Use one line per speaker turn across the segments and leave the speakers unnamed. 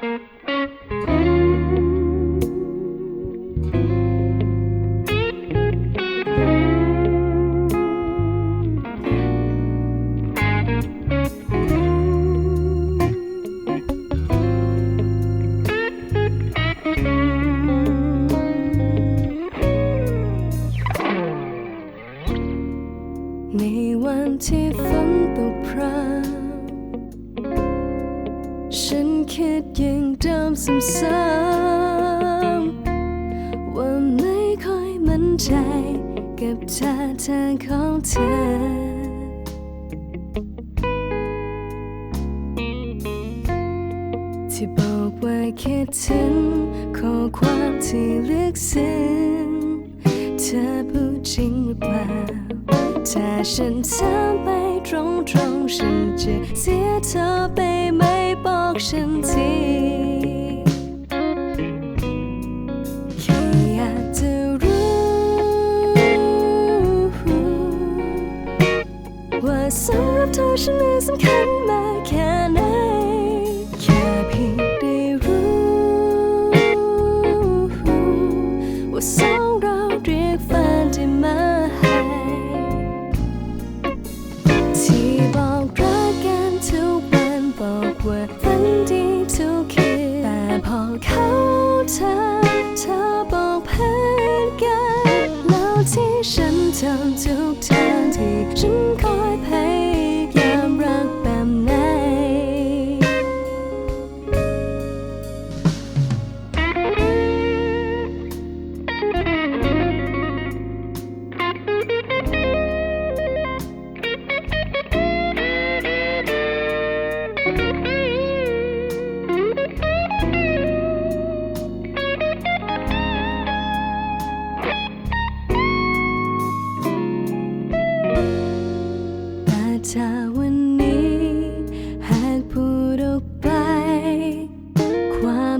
Thank you. คิดยังเดิมซ้ำๆว่าไม่ค่อยมั่นใจ กับท่าทางของเธอที่บอกว่าคิดถึงข้อความที่ลึกซึ้งเธอพูดจริงหรือเปล่าถ้าฉันถามไปตรงๆ ฉันจะเสียเธอไปไหม บอกฉันทีแค่อยากจะรู้ ว่าสำหรับเธอฉันนั้นสำคัญมากแค่ไหนแค่เพียงได้รู้ ว่าสองเราเรียกแฟนได้ไหม ฝันดีทุกคืนแต่พอเขาเธอเธอบอกเพื่อนกันแล้วที่ฉันทำทุก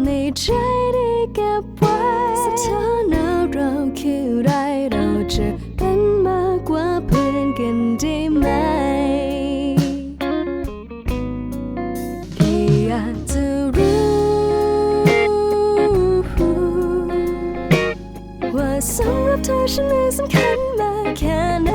ในใจได้เก็บไว้สถานะเราคือไรเราจะเป็นมากกว่าเพื่อนกันได้ไหมแค่อยากจะรู้ ว่าสำหรับเธอฉันนั้นสำคัญมากแค่ไหน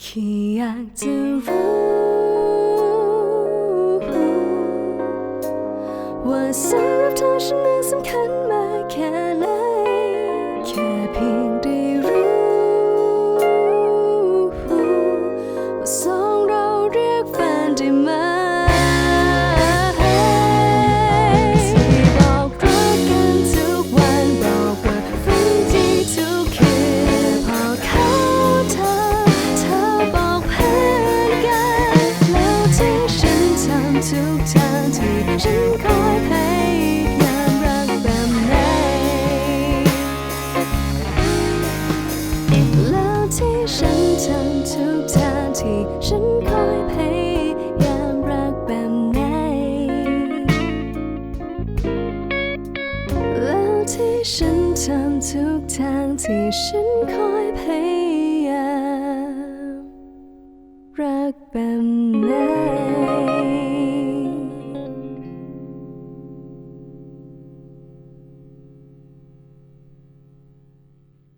แค่อยากจ ทุกทางที่ฉันคอยพยายามรักแบบไหน แล้วที่ฉันทำทุกทางที่ฉันคอยพยายามรักแบบ